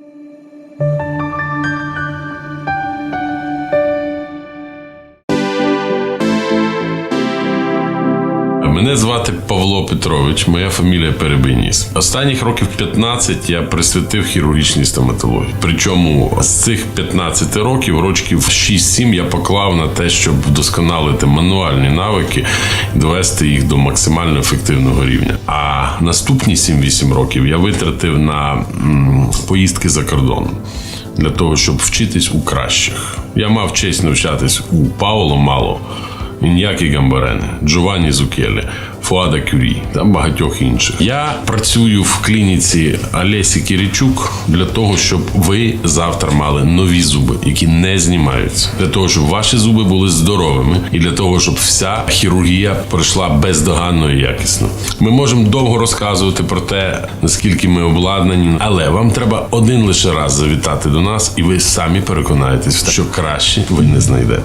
thank you Мене звати Павло Петрович, моя фамілія Перебиніс. Останніх років 15 я присвятив хірургічній стоматології. Причому з цих 15 років, років 6-7 я поклав на те, щоб вдосконалити мануальні навики, і довести їх до максимально ефективного рівня. А наступні 7-8 років я витратив на поїздки за кордон. Для того щоб вчитись у кращих, я мав честь навчатись у Пауло Мало, Ін'які Гамбарени, Джованні Зукелі, Фуада Кюрі та багатьох інших. Я працюю в клініці Олесі Кірічук для того, щоб ви завтра мали нові зуби, які не знімаються, для того, щоб ваші зуби були здоровими, і для того, щоб вся хірургія пройшла бездоганно і якісно. Ми можемо довго розказувати про те, наскільки ми обладнані, але вам треба один лише раз завітати до нас, і ви самі переконаєтесь, що краще ви не знайдете.